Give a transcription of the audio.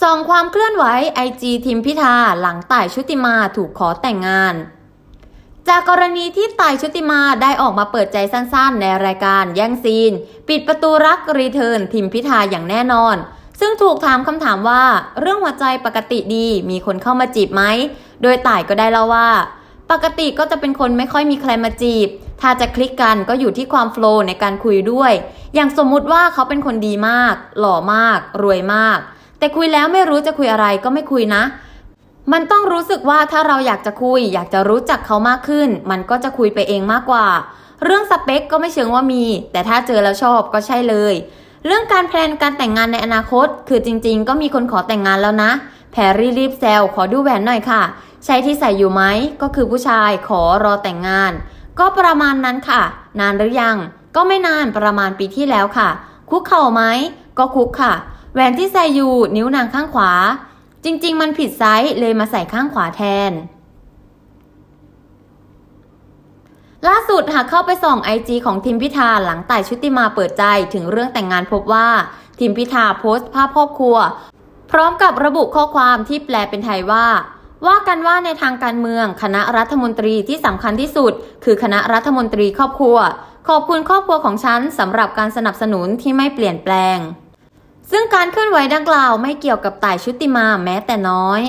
ส่องความเคลื่อนไหวไอจีทิมพิธาหลังต่ายชุติมาถูกขอแต่งงาน จากกรณีที่ต่ายชุติมาได้ออกมาเปิดใจสั้นๆ ในรายการแย่งซีน ปิดประตูรักรีเทิร์นทิมพิธาอย่างแน่นอน ซึ่งถูกถามคำถามว่า เรื่องหัวใจปกติดีมีคนเข้ามาจีบไหม โดยต่ายก็ได้เล่าว่า ปกติก็จะเป็นคนไม่ค่อยมีใครมาจีบ ถ้าจะคลิกกันก็อยู่ที่ความโฟล์ในการคุยด้วย อย่างสมมุติว่าเขาเป็นคนดีมาก หล่อมาก รวยมาก แต่คุยแล้วไม่รู้จะคุยอะไรก็ไม่คุยนะ มันต้องรู้สึกว่าถ้าเราอยากจะคุย อยากจะรู้จักเขามากขึ้น มันก็จะคุยไปเองมากกว่า เรื่องสเปคก็ไม่เชิงว่ามี แต่ถ้าเจอแล้วชอบก็ใช่เลย เรื่องการแพลนการแต่งงานในอนาคต คือจริง ๆ ก็มีคนขอแต่งงานแล้วนะ แพรรี่รีบแซวขอดูแหวนหน่อยค่ะ ใช่ที่ใส่อยู่ไหมก็คือผู้ชายขอรอแต่งงาน ก็ประมาณนั้นค่ะ นานหรือยัง ก็ไม่นานประมาณปีที่แล้วค่ะ คุกเข่าไหมก็คุกค่ะ แหวนที่ใส่อยู่นิ้วนางข้างขวา จริง ๆ มันผิดไซส์เลยมาใส่ข้างขวาแทน ล่าสุดหากเข้าไปส่องไอจีของทิมพิธาหลังต่ชุติมาเปิดใจถึงเรื่องแต่งงานพบว่า ทิมพิธาโพสต์ภาพครอบครัว พร้อมกับระบุข้อความที่แปลเป็นไทยว่าว่ากันว่าในทางการเมืองคณะรัฐมนตรีที่สำคัญที่สุด คือคณะรัฐมนตรีครอบครัว ขอบคุณครอบครัวของฉันสำหรับการสนับสนุนที่ไม่เปลี่ยนแปลง ซึ่งการเคลื่อนไหวดังกล่าวไม่เกี่ยวกับต่ายชุติมาแม้แต่น้อย